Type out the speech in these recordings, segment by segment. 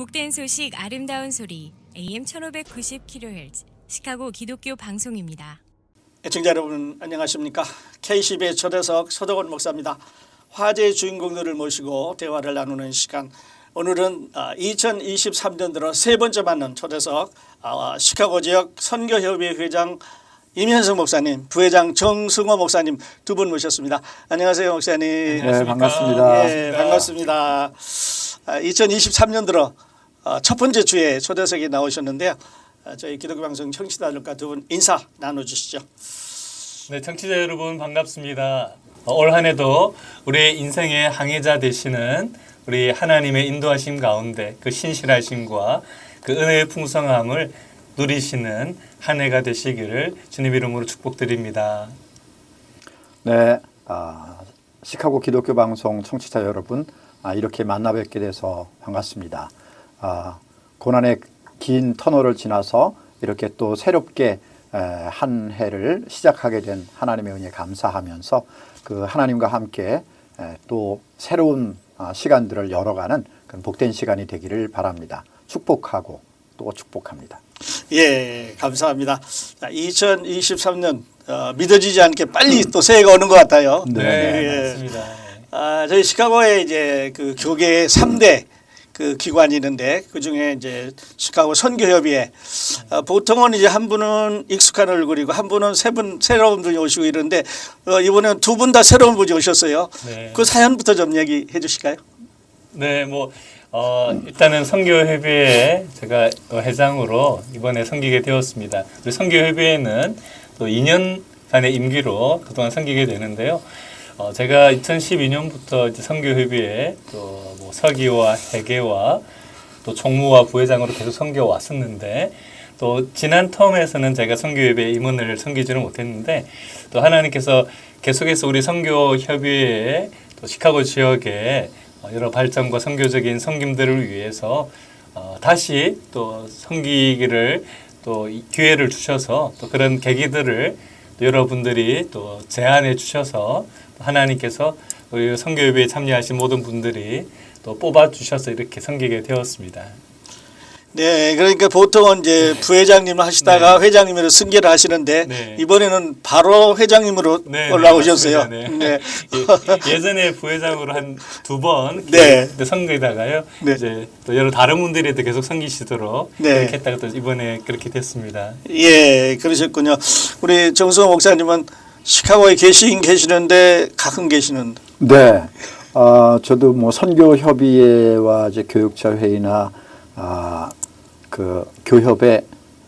복된 소식 아름다운 소리 AM 1590kHz 시카고 기독교 방송입니다. 애청자 여러분 안녕하십니까 KCB의 초대석 서덕원 목사입니다. 화제의 주인공들을 모시고 대화를 나누는 시간 오늘은 2023년 들어 세 번째 만난 초대석 아, 시카고 지역 선교협의 회장 임현성 목사님, 부회장 정승호 목사님 두 분 모셨습니다. 안녕하세요 목사님. 네, 반갑습니다. 네, 반갑습니다. 2023년 들어 어, 첫 번째 주에 초대석에 나오셨는데요. 아, 저희 기독교 방송 청취자들과 두 분 인사 나눠주시죠. 네, 청취자 여러분 반갑습니다. 어, 올 한해도 우리의 인생의 항해자 되시는 우리 하나님의 인도하심 가운데 그 신실하심과 그 은혜의 풍성함을 누리시는 한 해가 되시기를 주님 이름으로 축복드립니다. 네, 아, 시카고 기독교 방송 청취자 여러분, 아, 이렇게 만나 뵙게 돼서 반갑습니다. 아, 고난의 긴 터널을 지나서 이렇게 또 새롭게 에, 한 해를 시작하게 된 하나님의 은혜 감사하면서 그 하나님과 함께 에, 또 새로운 아, 시간들을 열어가는 그런 복된 시간이 되기를 바랍니다. 축복하고 또 축복합니다. 예, 감사합니다. 2023년 어, 믿어지지 않게 빨리 또 새해가 오는 것 같아요. 네, 예. 맞습니다. 아, 저희 시카고에 이제 그 교계 3대 그 기관이 있는데 그 중에 이제 시카고 선교협의회 어, 보통은 이제 한 분은 익숙한 얼굴이고 한 분은 세 분 새로운 분이 오시고 이러는데 어, 이번엔 두분 다 새로운 분이 오셨어요. 네. 그 사연부터 좀 얘기해 주실까요? 네, 뭐 어, 일단은 선교협의회 제가 어, 회장으로 이번에 섬기게 되었습니다. 우리 선교협의회는 또 2년간의 임기로 그동안 섬기게 되는데요. 어, 제가 2012년부터 이제 선교협의회 또 뭐 서기와 회계와 또 총무와 부회장으로 계속 섬겨 왔었는데 또 지난 텀에서는 제가 선교협의회 임원을 섬기지는 못했는데 또 하나님께서 계속해서 우리 선교협의회에 또 시카고 지역에 어, 여러 발전과 선교적인 섬김들을 위해서 어, 다시 또 섬기기를 또이 기회를 주셔서 또 그런 계기들을 또 여러분들이 또 제안해 주셔서 또 하나님께서 우리 선교협의에 참여하신 모든 분들이 또 뽑아 주셔서 이렇게 섬기게 되었습니다. 네, 그러니까 보통은 이제 부회장님을 하시다가 회장님으로 승계를 하시는데 네. 이번에는 바로 회장님으로 네, 올라오셨어요. 네, 네. 네. 예, 전에 부회장으로 한 두번 네. 선거에다가요. 네. 이제 또 여러 다른 분들이 또 계속 섬기시도록 네. 그렇게 했다가 또 이번에 그렇게 됐습니다. 예, 그러셨군요. 우리 정수호 목사님은 시카고에 계시긴 계시는데 가끔 계시는. 네. 아, 저도 뭐 선교협의회와 이제 교육자 회의나 아, 그 교협의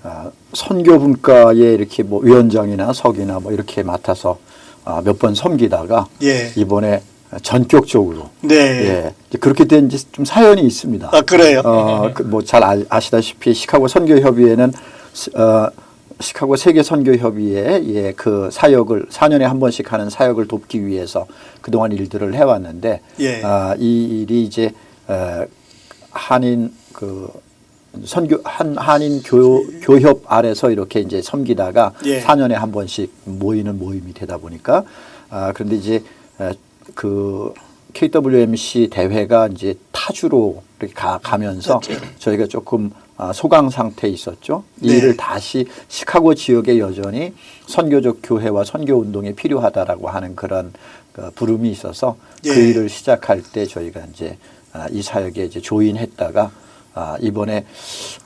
아, 선교분과에 이렇게 뭐 위원장이나 석이나 뭐 이렇게 맡아서 아, 몇 번 섬기다가 예. 이번에 전격적으로 네. 예, 그렇게 된 이제 좀 사연이 있습니다. 아, 그래요? 어, 뭐잘 아시다시피 시카고 선교협의회는 시- 어, 시카고 세계 선교 협의회 예, 그 사역을 4년에 한 번씩 하는 사역을 돕기 위해서 그동안 일들을 해 왔는데 예. 아, 이 일이 이제 어, 한인 그 선교 한 한인 교 교협 아래서 이렇게 이제 섬기다가 예. 4년에 한 번씩 모이는 모임이 되다 보니까 아 그런데 이제 에, 그 KWMC 대회가 이제 타주로 이렇게 가, 가면서 그렇죠. 저희가 조금 아, 소강 상태에 있었죠. 이 네. 일을 다시 시카고 지역에 여전히 선교적 교회와 선교 운동이 필요하다라고 하는 그런 그 부름이 있어서 그 예. 일을 시작할 때 저희가 이제 아, 이 사역에 이제 조인했다가 아, 이번에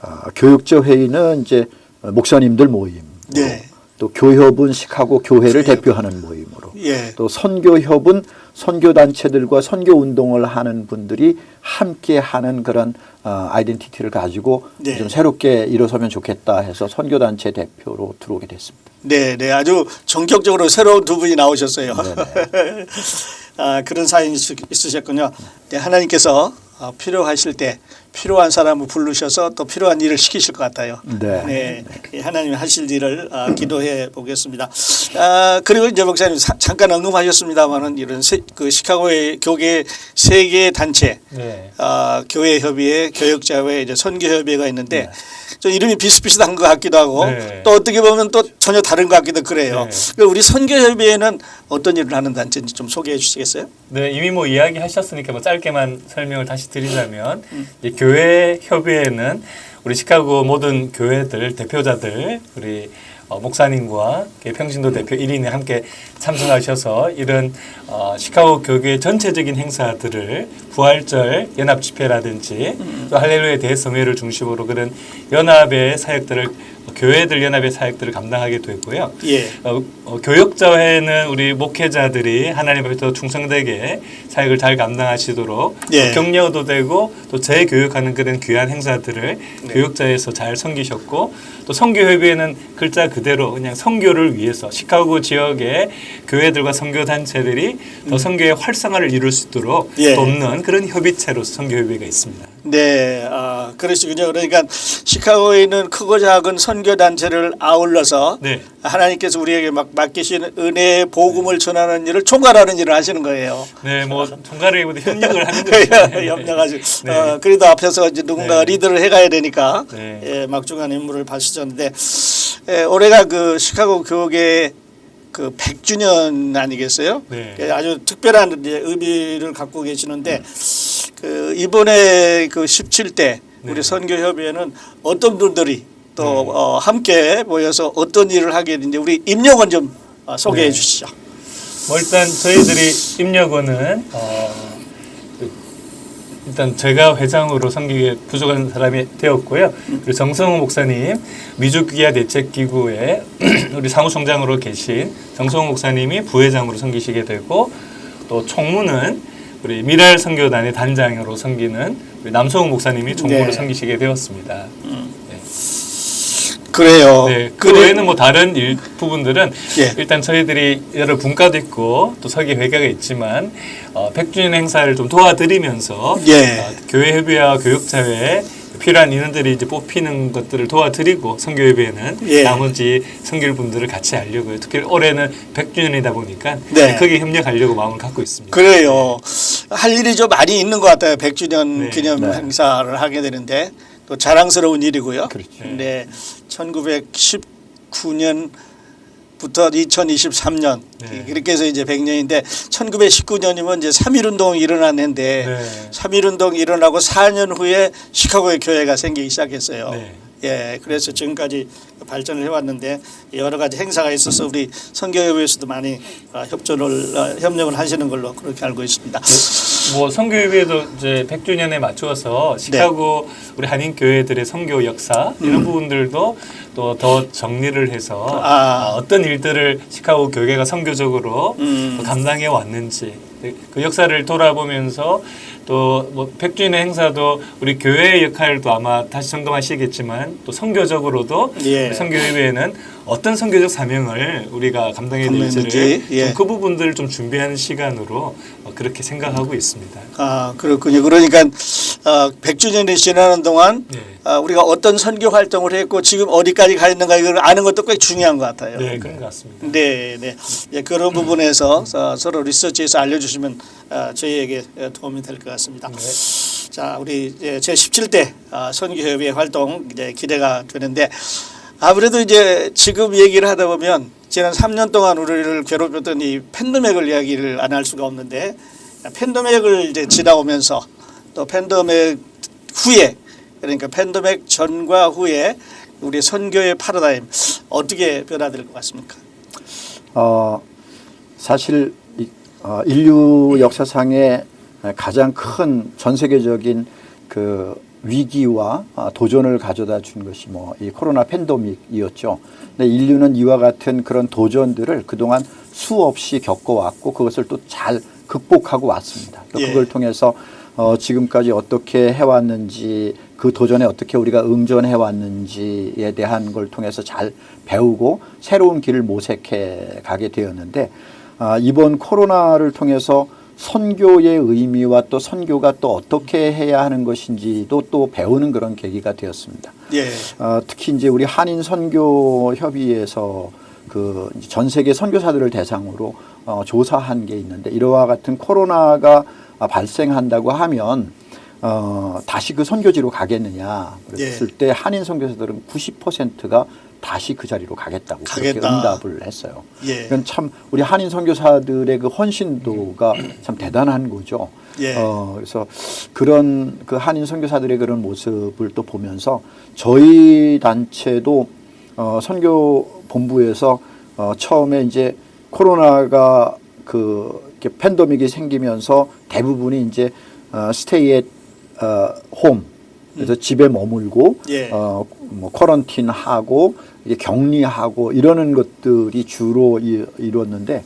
아, 교육자 회의는 이제 목사님들 모임, 네. 또 교협은 시카고 교회를 교협. 대표하는 모임으로, 예. 또 선교협은 선교 단체들과 선교 운동을 하는 분들이 함께 하는 그런 어, 아이덴티티를 가지고 네. 좀 새롭게 일어서면 좋겠다 해서 선교 단체 대표로 들어오게 됐습니다. 네, 네. 아주 전격적으로 새로운 두 분이 나오셨어요. 네네. 아, 그런 사연이 있- 있으셨군요. 네, 하나님께서 어, 필요하실 때 필요한 사람을 부르셔서 또 필요한 일을 시키실 것 같아요. 네. 예, 하나님이 하실 일을 아, 기도해 보겠습니다. 아, 그리고 이제 목사님 사- 잠깐 언급하셨습니다만은 이런 세, 그 시카고의 교계 세계 단체 네. 아, 교회 협의회, 교역자회, 이제 선교 협의회가 있는데 네. 좀 이름이 비슷비슷한 것 같기도 하고 네. 또 어떻게 보면 또 전혀 다른 것 같기도 그래요. 네. 그 우리 선교 협의회는 어떤 일을 하는 단체인지 좀 소개해 주시겠어요? 네, 이미 뭐 이야기하셨으니까 뭐 짧게만 설명을 다시 말씀드리자면 이교 회 협의회는 우리 시카고 모든 교회들 대표자들 우리 어, 목사님과 평신도 대표 1인이 함께 참석하셔서 이런 어, 시카고 교회 전체적인 행사들을 부활절 연합 집회라든지 또 할렐루야 대성회를 중심으로 그런 연합의 사역들을 교회들 연합의 사역들을 감당하게 되고요. 예. 어, 어, 교역자회는 우리 목회자들이 하나님 앞에 더 충성되게 사역을 잘 감당하시도록 예. 격려도 되고 또 재교육하는 그런 귀한 행사들을 네. 교역자에서 잘 섬기셨고 또 선교회비에는 글자 그대로 그냥 선교를 위해서 시카고 지역의 교회들과 선교 단체들이 더 선교의 활성화를 이룰 수 있도록 음. 예. 돕는 그런 협의체로서 선교회비가 있습니다. 네, 아, 그러시군요. 그러니까 시카고에 있는 크고 작은 선교 단체를 아울러서 네. 하나님께서 우리에게 막 맡기신 은혜의 복음을 전하는 일을 총괄하는 일을 하시는 거예요. 네, 뭐 통과를 협력을 하는 거죠. 염려가지고 네. 어, 그래도 앞에서 이제 누군가 네. 리드를 해가야 되니까 네. 예, 막중한 임무를 받으셨는데 예, 올해가 그 시카고 교계 그 100주년 아니겠어요? 네. 예, 아주 특별한 의미를 갖고 계시는데 그 이번에 그 17대 네. 우리 선교협의회는 어떤 분들이 또 네. 어, 함께 모여서 어떤 일을 하게 되는지 우리 임용원 좀 어, 소개해 네. 주시죠. 뭐 일단 저희들이 입력원은 어, 그 일단 제가 회장으로 섬기기에 부족한 사람이 되었고요. 그리고 정성호 목사님 미주기아 대책기구의 우리 사무총장으로 계신 정성호 목사님이 부회장으로 섬기시게 되고 또 총무는 우리 미랄 선교단의 단장으로 섬기는 우리 남성호 목사님이 총무로 네. 섬기시게 되었습니다. 그래요. 네, 그 그래- 외에는 뭐 다른 일 부분들은 예. 일단 저희들이 여러 분과도 있고 또 서기 회가가 있지만 어, 100주년 행사를 좀 도와드리면서 예. 어, 교회 협의와 교육자회에 필요한 인원들이 이제 뽑히는 것들을 도와드리고 선교협의회는 예. 나머지 선교분들을 같이 하려고요. 특히 올해는 100주년이다 보니까 네. 크게 협력하려고 마음을 갖고 있습니다. 그래요. 할 일이 좀 많이 있는 것 같아요. 100주년 네. 기념 네. 행사를 하게 되는데 또 자랑스러운 일이고요. 그렇죠. 네. 1919년 부터 2023년 네. 그렇게 해서 이제 100년인데 1919년이면 이제 3.1 운동이 일어난 해인데 네. 3.1 운동이 일어나고 4년 후에 시카고의 교회가 생기기 시작했어요. 네. 예, 그래서 지금까지 발전을 해왔는데 여러 가지 행사가 있어서 우리 선교협에서도 많이 어, 협조를 어, 협력을 하시는 걸로 그렇게 알고 있습니다. 뭐 선교협의회도 이제 100주년에 맞추어서 시카고 네. 우리 한인 교회들의 선교 역사 이런 부분들도 또 더 정리를 해서 음. 아. 어, 어떤 일들을 시카고 교회가 선교적으로 음. 감당해 왔는지 그 역사를 돌아보면서 또뭐 100주년 행사도 우리 교회의 역할도 아마 다시 점검하시겠지만 또 선교적으로도 예. 선교협의회는 어떤 선교적 사명을 우리가 감당해야 될지를 예. 좀그 부분들을 좀 준비하는 시간으로 어, 그렇게 생각하고 있습니다. 아 그렇군요. 그러니까 어, 100주년이 지나는 동안 네. 어, 우리가 어떤 선교 활동을 했고 지금 어디까지 가 있는가 이걸 아는 것도 꽤 중요한 것 같아요. 네, 그런 것 같습니다. 네, 네. 예, 그런 부분에서 서- 서로 리서치해서 알려주시면 어, 저희에게 어, 도움이 될 것 같습니다. 네. 자, 우리 제 17대 어, 선교협의 활동 이제 기대가 되는데 아무래도 이제 지금 얘기를 하다 보면 지난 3년 동안 우리를 괴롭혔던 이 팬데믹을 이야기를 안 할 수가 없는데 팬데믹을 이제 지나오면서 또 팬데믹 후에 그러니까 팬데믹 전과 후에 우리 선교의 파라다임 어떻게 변화될 것 같습니까? 어, 사실 이, 어, 인류 역사상에 가장 큰 전 세계적인 그 위기와 아, 도전을 가져다 준 것이 뭐 이 코로나 팬데믹이었죠. 근데 인류는 이와 같은 그런 도전들을 그동안 수없이 겪어왔고 그것을 또 잘 극복하고 왔습니다. 또 예. 그걸 통해서 어, 지금까지 어떻게 해왔는지 그 도전에 어떻게 우리가 응전해 왔는지에 대한 걸 통해서 잘 배우고 새로운 길을 모색해 가게 되었는데 아, 이번 코로나를 통해서 선교의 의미와 또 선교가 또 어떻게 해야 하는 것인지도 또 배우는 그런 계기가 되었습니다. 예. 어, 특히 이제 우리 한인 선교 협의회에서 그 전 세계 선교사들을 대상으로 어, 조사한 게 있는데 이러와 같은 코로나가 아, 발생한다고 하면 어, 다시 그 선교지로 가겠느냐 그랬을 때 한인 선교사들은 90%가 다시 그 자리로 가겠다고 그렇게 가겠다. 응답을 했어요. 예. 이건 참 우리 한인 선교사들의 그 헌신도가 참 대단한 거죠. 예. 어, 그래서 그런 그 한인 선교사들의 그런 모습을 또 보면서 저희 단체도 어, 선교 본부에서 어, 처음에 이제 코로나가 그 이렇게 팬데믹이 생기면서 대부분이 이제 어, 스테이 앳 어, 홈 그래서 집에 머물고 예. 어, 뭐 쿼런틴 하고 이제 격리하고 이러는 것들이 주로 이, 이루었는데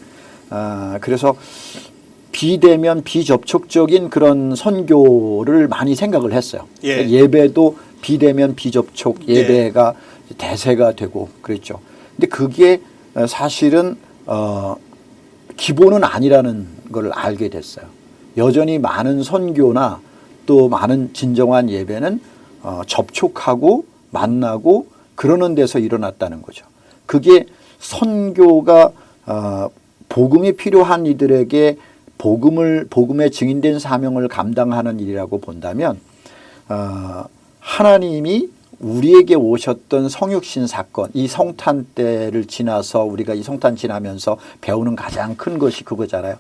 아, 그래서 비대면 비접촉적인 그런 선교를 많이 생각을 했어요. 예. 예배도 비대면 비접촉 예배가 대세가 되고 그랬죠. 근데 그게 어, 사실은 어 기본은 아니라는 걸 알게 됐어요. 여전히 많은 선교나 또 많은 진정한 예배는 어 접촉하고 만나고 그러는 데서 일어났다는 거죠. 그게 선교가 어 복음이 필요한 이들에게 복음을 복음의 증인된 사명을 감당하는 일이라고 본다면 어, 하나님이 우리에게 오셨던 성육신 사건, 이 성탄 때를 지나서 우리가 이 성탄 지나면서 배우는 가장 큰 것이 그거잖아요.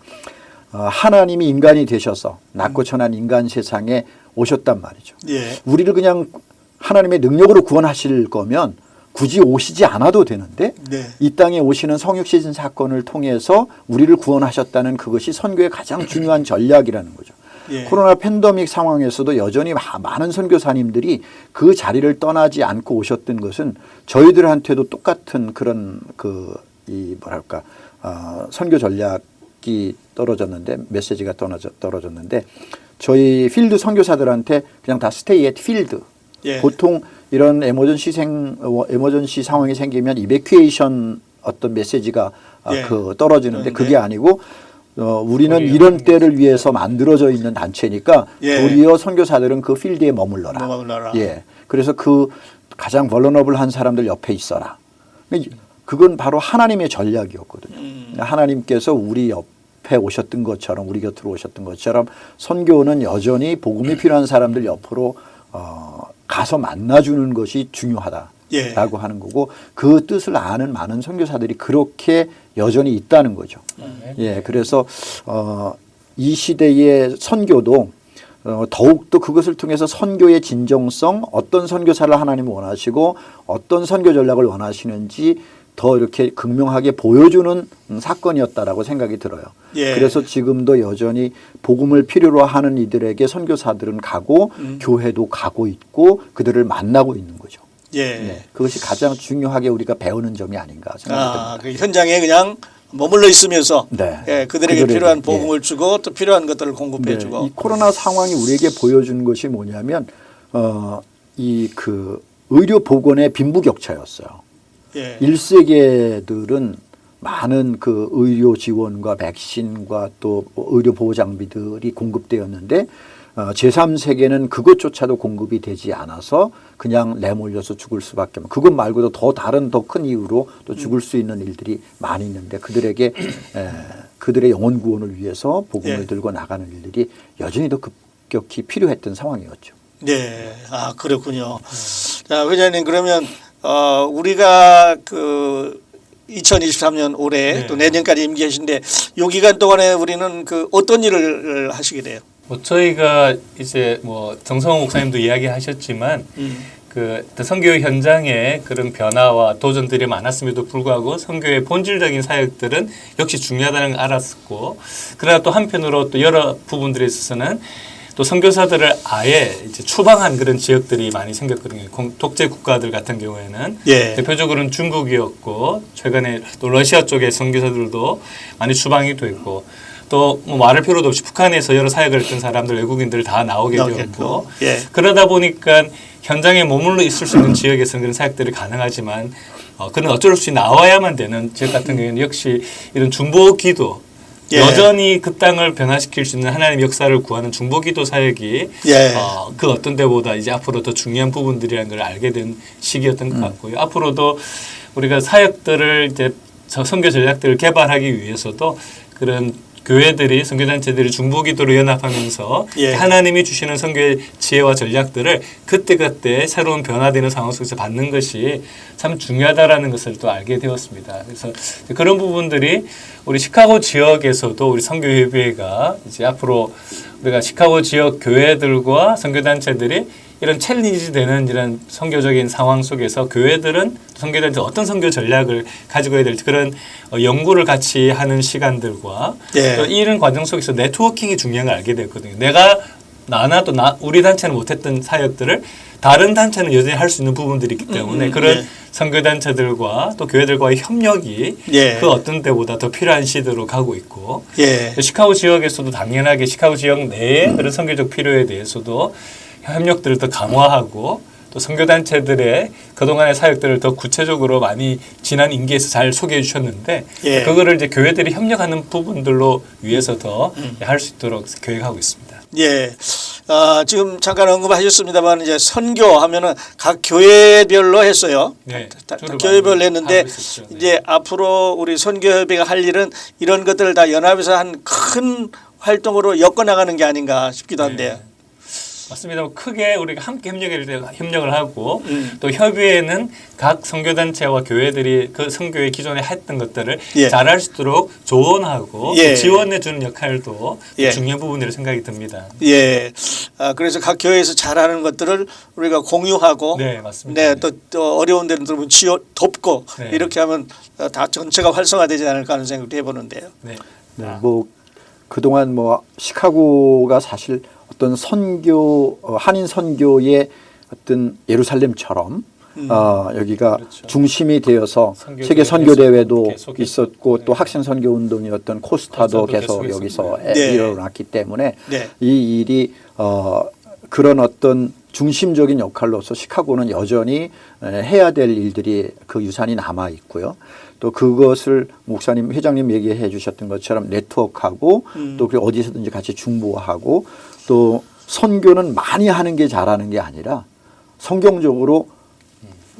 어, 하나님이 인간이 되셔서 낮고 천한 인간 세상에 오셨단 말이죠. 예. 우리를 그냥 하나님의 능력으로 구원하실 거면 굳이 오시지 않아도 되는데 네. 이 땅에 오시는 성육신 사건을 통해서 우리를 구원하셨다는 그것이 선교의 가장 중요한 전략이라는 거죠. 예. 코로나 팬데믹 상황에서도 여전히 마- 많은 선교사님들이 그 자리를 떠나지 않고 오셨던 것은 저희들한테도 똑같은 그런 그 이 뭐랄까 어, 선교 전략 이 떨어졌는데 메시지가 떨어졌는데 저희 필드 선교사들한테 그냥 다 스테이 앳 필드 예. 보통 이런 에머전시 생 어, 에머전시 상황이 생기면 이베큐에이션 어떤 메시지가 아, 예. 그 떨어지는데 그게 아니고 어, 우리는 우리 이런 때를 위해서 만들어져 있는 단체니까 예. 도리어 선교사들은 그 필드에 머물러라. 머물러라. 예. 그래서 그 가장 벌러너블한 사람들 옆에 있어라. 그건 바로 하나님의 전략이었거든요. 음. 하나님께서 우리 옆에 오셨던 것처럼 우리 곁으로 오셨던 것처럼 선교는 여전히 복음이 필요한 사람들 옆으로 어, 가서 만나주는 것이 중요하다라고 예. 하는 거고 그 뜻을 아는 많은 선교사들이 그렇게 여전히 있다는 거죠. 예, 그래서 어, 이 시대의 선교도 어, 더욱더 그것을 통해서 선교의 진정성, 어떤 선교사를 하나님 원하시고 어떤 선교 전략을 원하시는지 더 이렇게 극명하게 보여주는 음, 사건이었다라고 생각이 들어요. 예. 그래서 지금도 여전히 복음을 필요로 하는 이들에게 선교사들은 가고 음. 교회도 가고 있고 그들을 만나고 있는 거죠. 예. 네, 그것이 가장 중요하게 우리가 배우는 점이 아닌가 생각이 아. 그 현장에 그냥 머물러 있으면서 네. 예, 그들에게 필요한 예. 복음을 주고 또 필요한 것들을 공급해 네, 주고 이 코로나 상황이 우리에게 보여준 것이 뭐냐면 어, 이 그 의료 보건의 빈부격차였어요. 예. 1세계들은 많은 그 의료 지원과 백신과 또 의료 보호 장비들이 공급되었는데 어, 제3세계는 그것조차도 공급이 되지 않아서 그냥 내몰려서 죽을 수밖에 없는 그것 말고도 더 다른 더 큰 이유로 또 죽을 수 있는 일들이 많이 있는데 그들에게 에, 그들의 영혼 구원을 위해서 복음을 예. 들고 나가는 일들이 여전히 더 급격히 필요했던 상황이었죠. 네, 아 그렇군요. 자, 회장님 그러면 어, 우리가 그 2023년 올해 네. 또 내년까지 임기하신데 요 기간 동안에 우리는 그 어떤 일을 하시게 돼요? 뭐 저희가 이제 뭐 정성호 목사님도 이야기하셨지만 음. 그 선교 현장에 그런 변화와 도전들이 많았음에도 불구하고 선교의 본질적인 사역들은 역시 중요하다는 걸 알았었고 그러나 또 한편으로 또 여러 부분들에 있어서는 또 선교사들을 아예 이제 추방한 그런 지역들이 많이 생겼거든요. 공- 독재 국가들 같은 경우에는 예. 대표적으로는 중국이었고 최근에 또 러시아 쪽의 선교사들도 많이 추방이 됐고 또 뭐 말할 필요도 없이 북한에서 여러 사역을 했던 사람들 외국인들 다 나오게. 되었고 예. 그러다 보니까 현장에 머물러 있을 수 있는 지역에서는 그런 사역들이 가능하지만 어, 그는 어쩔 수 없이 나와야만 되는 지역 같은 경우에는 역시 이런 중보 기도 예. 여전히 그 땅을 변화시킬 수 있는 하나님 역사를 구하는 중보 기도 사역이 예. 어, 그 어떤 때보다 이제 앞으로 더 중요한 부분들이라는 걸 알게 된 시기였던 것 같고요. 앞으로도 우리가 사역들을 이제 저 선교 전략들을 개발하기 위해서도 그런 교회들이 선교단체들이 중보기도로 연합하면서 예. 하나님이 주시는 선교의 지혜와 전략들을 그때그때 새로운 변화되는 상황 속에서 받는 것이 참 중요하다라는 것을 또 알게 되었습니다. 그래서 그런 부분들이 우리 시카고 지역에서도 우리 선교협의회가 이제 앞으로 우리가 시카고 지역 교회들과 선교단체들이 이런 챌린지 되는 이런 선교적인 상황 속에서 교회들은 선교단체 어떤 선교 전략을 가지고 해야 될지 그런 어, 연구를 같이 하는 시간들과 예. 또 이런 과정 속에서 네트워킹이 중요한 걸 알게 됐거든요. 내가 나나 또 나, 우리 단체는 못했던 사역들을 다른 단체는 여전히 할 수 있는 부분들이 있기 때문에 음, 그런 예. 선교단체들과 또 교회들과의 협력이 예. 그 어떤 때보다 더 필요한 시대로 가고 있고 예. 시카고 지역에서도 당연하게 시카고 지역 내에 그런 선교적 필요에 대해서도 협력들을 더 강화하고 또 선교단체들의 그동안의 사역들을 더 구체적으로 많이 지난 임기에서 잘 소개해 주셨는데 예. 그거를 이제 교회들이 협력하는 부분들로 위해서 더 음. 할수 있도록 계획하고 있습니다. 예. 아, 지금 잠깐 언급하셨습니다만 이제 선교하면은 각 교회별로 했어요. 네, 다- 다 주로 교회별로 했는데. 네. 이제 앞으로 우리 선교협의가 할 일은 이런 것들을 다 연합해서 한 큰 활동으로 엮어 나가는 게 아닌가 싶기도 한데요. 네. 맞습니다. 크게 우리가 함께 협력을 협력을 하고 음. 또 협의회는 각 선교단체와 교회들이 그 선교회 기존에 했던 것들을 예. 잘할 수 있도록 조언하고 예. 또 지원해 주는 역할도 예. 중요한 부분이라고 생각이 듭니다. 예. 아, 그래서 각 교회에서 잘하는 것들을 우리가 공유하고 네, 맞습니다. 네, 또, 또 어려운 데는 좀 지어 돕고 네. 이렇게 하면 어, 다 전체가 활성화되지 않을까 하는 생각도 해 보는데요. 네. 네, 뭐 그동안 뭐 시카고가 사실 어떤 선교 어, 한인 선교의 어떤 예루살렘처럼 어, 여기가 그렇죠. 중심이 되어서 선교 세계 선교 대회도 계속 있었고 네. 또 학생 선교 운동이었던 코스타도 코스타도 계속 계속 여기서 네. 일어났기 때문에 네. 이 일이 어, 그런 어떤 중심적인 역할로서 시카고는 여전히 에, 해야 될 일들이 그 유산이 남아 있고요. 또 그것을 목사님 회장님 얘기해 주셨던 것처럼 네트워크하고 음. 또그 어디서든지 같이 중보하고 또 선교는 많이 하는 게 잘하는 게 아니라 성경적으로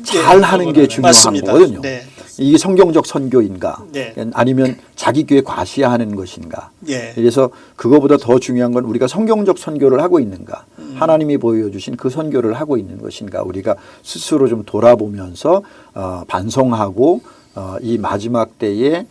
잘 하는 게 중요한 맞습니다. 거거든요. 네. 이게 성경적 선교인가 네. 아니면 자기 교회 과시하는 것인가 예. 그래서 그거보다 더 중요한 건 우리가 성경적 선교를 하고 있는가 음. 하나님이 보여주신 그 선교를 하고 있는 것인가 우리가 스스로 좀 돌아보면서 어, 반성하고 어, 이 마지막 때에 에,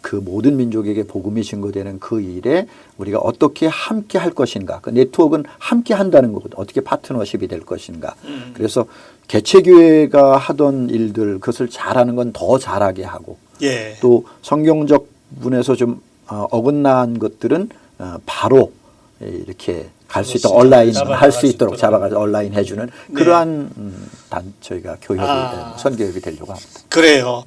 그 모든 민족에게 복음이 증거되는 그 일에 우리가 어떻게 함께 할 것인가 그 네트워크는 함께 한다는 거거든 어떻게 파트너십이 될 것인가 음. 그래서 개체교회가 하던 일들 그것을 잘하는 건 더 잘하게 하고 예. 또 성경적 부분에서 좀 어, 어긋난 것들은 어, 바로 이렇게 갈 수 있도록 온라인 할수수 있도록. 잡아가서 온라인 해주는 네. 그러한 음, 단 저희가 교협이 아. 선교협이 되려고 합니다. 그래요.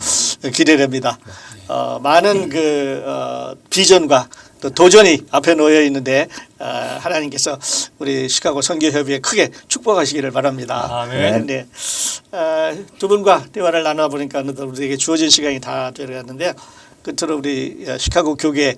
기대됩니다. 어, 많은 그 어, 비전과 또 도전이 앞에 놓여 있는데 어, 하나님께서 우리 시카고 선교협의회 크게 축복하시기를 바랍니다. 아멘. 네. 어, 두 분과 대화를 나눠 보니까 어느덧 우리에게 주어진 시간이 다 되어갔는데요. 끝으로 우리 어, 시카고 교계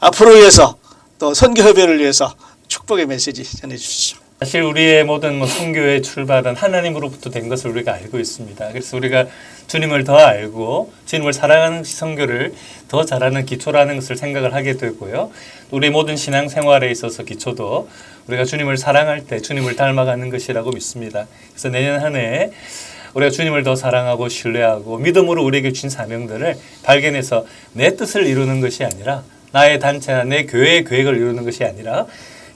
앞으로 위해서 또 선교협의회를 위해서 축복의 메시지 전해 주시죠. 사실 우리의 모든 뭐 선교의 출발은 하나님으로부터 된 것을 우리가 알고 있습니다. 그래서 우리가 주님을 더 알고 주님을 사랑하는 선교를 더 잘하는 기초라는 것을 생각을 하게 되고요. 우리 모든 신앙 생활에 있어서 기초도 우리가 주님을 사랑할 때 주님을 닮아가는 것이라고 믿습니다. 그래서 내년 한해 우리가 주님을 더 사랑하고 신뢰하고 믿음으로 우리에게 주신 사명들을 발견해서 내 뜻을 이루는 것이 아니라 나의 단체나 내 교회의 계획을 이루는 것이 아니라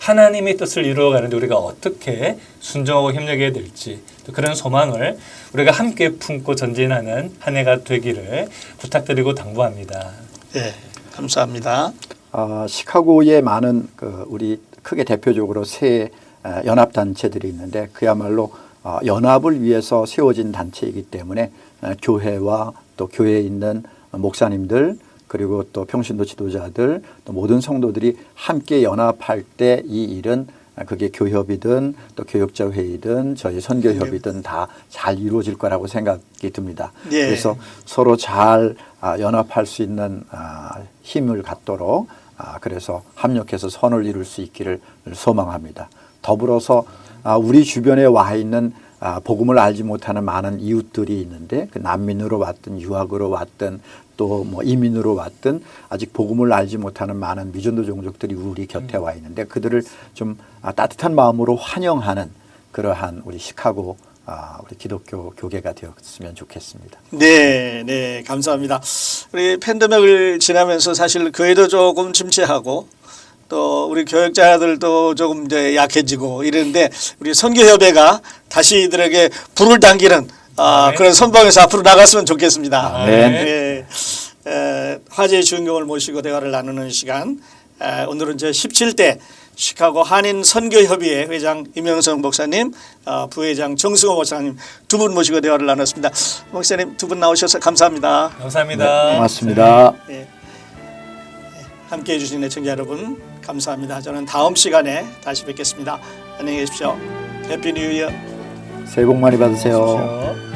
하나님의 뜻을 이루어가는데 우리가 어떻게 순종하고 협력해야 될지 또 그런 소망을 우리가 함께 품고 전진하는 한 해가 되기를 부탁드리고 당부합니다. 네, 감사합니다. 어, 시카고에 많은 그 우리 크게 대표적으로 세 어, 연합 단체들이 있는데 그야말로 어, 연합을 위해서 세워진 단체이기 때문에 어, 교회와 또 교회에 있는 목사님들 그리고 또 평신도 지도자들 또 모든 성도들이 함께 연합할 때 이 일은 그게 교협이든 또 교역자 회의든 저희 선교협이든 다 잘 이루어질 거라고 생각이 듭니다. 예. 그래서 서로 잘 아, 연합할 수 있는 아, 힘을 갖도록 아, 그래서 합력해서 선을 이룰 수 있기를 소망합니다. 더불어서 아, 우리 주변에 와 있는 아, 복음을 알지 못하는 많은 이웃들이 있는데 그 난민으로 왔든 유학으로 왔든 또또뭐 이민으로 왔든 아직 복음을 알지 못하는 많은 미전도 종족들이 우리 곁에 와 있는데 그들을 좀 아, 따뜻한 마음으로 환영하는 그러한 우리 시카고 아, 우리 기독교 교계가 되었으면 좋겠습니다. 네, 네, 감사합니다. 우리 팬데믹을 지나면서 사실 교회도 조금 침체하고 또 우리 교육자들도 조금 이제 약해지고 이러는데 우리 선교협회가 다시 이들에게 불을 당기는 아, 네. 그런 선방에서 앞으로 나갔으면 좋겠습니다. 네. 네. 에, 화제의 주인공을 모시고 대화를 나누는 시간. 에, 오늘은 제 17대 시카고 한인 선교협의회 회장 임영성 목사님, 어, 부회장 정승호 목사님 두 분 모시고 대화를 나눴습니다. 목사님 두 분 나오셔서 감사합니다. 감사합니다. 네, 고맙습니다. 예. 예. 함께해 주신 애청자 여러분 감사합니다. 저는 다음 시간에 다시 뵙겠습니다. 안녕히 계십시오. 해피 뉴 이어. 새해 복 많이 받으세요.